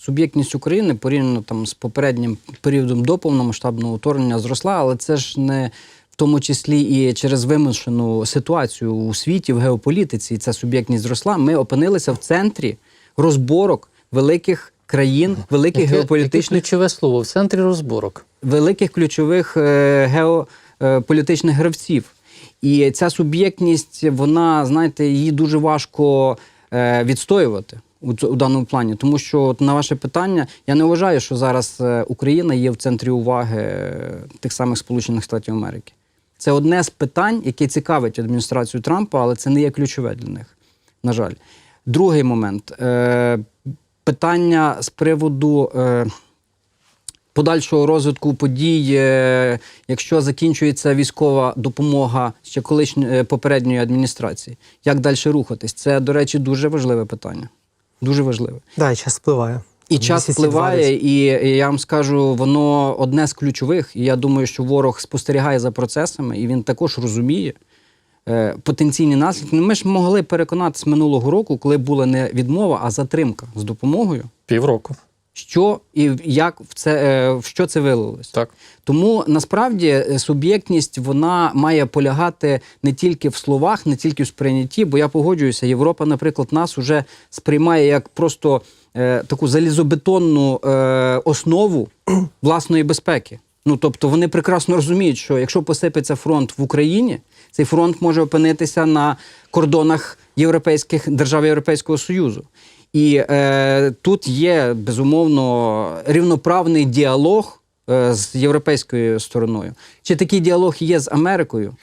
суб'єктність України порівняно там з попереднім періодом до повномасштабного вторгнення зросла, але це ж не в тому числі і через вимушену ситуацію у світі в геополітиці. І ця суб'єктність зросла. Ми опинилися в центрі розборок великих країн, великих Яке, яке геополітичних ключове слово в центрі розборок. великих ключових е, геополітичних гравців. І ця суб'єктність, вона, знаєте, її дуже важко е, відстоювати у, у даному плані. Тому що от на ваше питання, я не вважаю, що зараз е, Україна є в центрі уваги е, тих самих Сполучених Штатів Америки. Це одне з питань, яке цікавить адміністрацію Трампа, але це не є ключове для них. На жаль. Другий момент. Е, питання з приводу. Е, подальшого розвитку подій, е, якщо закінчується військова допомога ще колишньої попередньої адміністрації, як далі рухатись? Це, до речі, дуже важливе питання. Дуже важливе. Да, і час впливає. І час впливає, і, і я вам скажу, воно одне з ключових. І я думаю, що ворог спостерігає за процесами, і він також розуміє е, потенційні наслідки. Ну, Ми ж могли переконатися минулого року, коли була не відмова, а затримка з допомогою. Півроку. Що і як в це е, в що це вилилось? Так. Тому насправді е, суб'єктність вона має полягати не тільки в словах, не тільки в сприйнятті, бо я погоджуюся, Європа, наприклад, нас уже сприймає як просто е, таку залізобетонну е, основу власної безпеки. Ну тобто вони прекрасно розуміють, що якщо посипеться фронт в Україні, цей фронт може опинитися на кордонах європейських держав Європейського Союзу. І е, тут є безумовно рівноправний діалог е, з європейською стороною. Чи такий діалог є з Америкою?